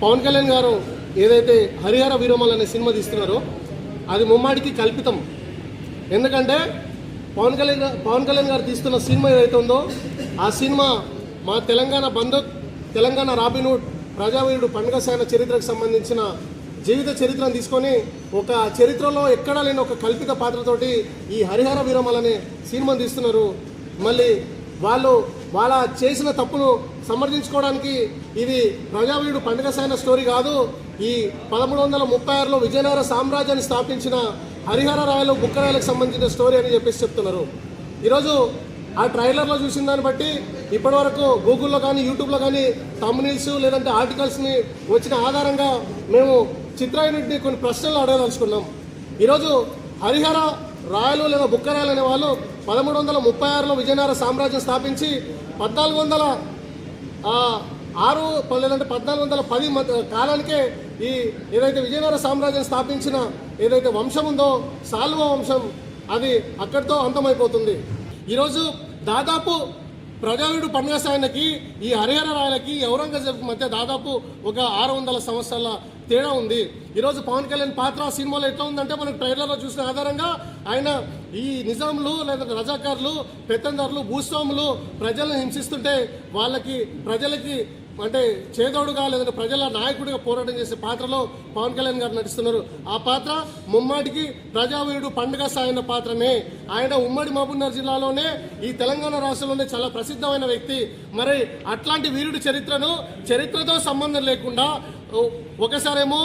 పవన్ కళ్యాణ్ గారు ఏదైతే హరిహర వీరమల్ అనే సినిమా తీస్తున్నారో అది ముమ్మాడికి కల్పితం. ఎందుకంటే పవన్ కళ్యాణ్ పవన్ కళ్యాణ్ గారు తీస్తున్న సినిమా ఏదైతే ఉందో ఆ సినిమా మా తెలంగాణ బంధు తెలంగాణ రాబిన్హుడ్ ప్రజావీరుడు పండుగ సాయన చరిత్రకు సంబంధించిన జీవిత చరిత్రను తీసుకొని ఒక చరిత్రలో ఎక్కడా లేని ఒక కల్పిత పాత్రతోటి ఈ హరిహర వీరమల్ అనే సినిమాను తీస్తున్నారు. మళ్ళీ వాళ్ళు వాళ్ళ చేసిన తప్పును సమర్థించుకోవడానికి ఇది ప్రజావీరుడు పండుగ సేన స్టోరీ కాదు. ఈ పదమూడు వందల ముప్పై ఆరులో విజయనగర సామ్రాజ్యాన్ని స్థాపించిన హరిహర రాయలు బుక్కరాయలకు సంబంధించిన స్టోరీ అని చెప్పేసి చెప్తున్నారు. ఈరోజు ఆ ట్రైలర్లో చూసిన దాన్ని బట్టి ఇప్పటివరకు గూగుల్లో కానీ యూట్యూబ్లో కానీ తమ్నీల్స్ లేదంటే ఆర్టికల్స్ని వచ్చిన ఆధారంగా మేము చిత్రాయునిటిని కొన్ని ప్రశ్నలు అడగదలుచుకున్నాం. ఈరోజు హరిహర రాయలు లేదా బుక్కరాయలు అనే వాళ్ళు పదమూడు వందల ముప్పై ఆరులో విజయనగర సామ్రాజ్యం స్థాపించి పద్నాలుగు వందల ఆరు పన్నెండు అంటే పద్నాలుగు వందల పది మధ్య కాలానికే ఈ ఏదైతే విజయనగర సామ్రాజ్యం స్థాపించిన ఏదైతే వంశం ఉందో సాల్వ వంశం అది అక్కడితో అంతమైపోతుంది. ఈరోజు దాదాపు ప్రజావీడు పండుగ సాయనకి ఈ హరిహర రాయలకి ఔరంగజేబ్ మధ్య దాదాపు ఒక ఆరు వందల సంవత్సరాల తేడా ఉంది. ఈరోజు పవన్ కళ్యాణ్ పాత్ర ఆ సినిమాలో ఎట్లా ఉందంటే మనకు ట్రైలర్లో చూసిన ఆధారంగా ఆయన ఈ నిజాంలు లేదా రజాకారులు పెత్తందారులు భూస్వాములు ప్రజలను హింసిస్తుంటే వాళ్ళకి ప్రజలకి అంటే చేదోడుగా లేదంటే ప్రజల నాయకుడిగా పోరాటం చేసే పాత్రలో పవన్ కళ్యాణ్ గారు నటిస్తున్నారు. ఆ పాత్ర ముమ్మాటికి ప్రజావీరుడు పండుగ సాయన పాత్రనే ఆయన ఉమ్మడి మహబూబ్నగర్ జిల్లాలోనే ఈ తెలంగాణ రాష్ట్రంలోనే చాలా ప్రసిద్ధమైన వ్యక్తి. మరి అట్లాంటి వీరుడి చరిత్రను చరిత్రతో సంబంధం లేకుండా ఒకసారేమో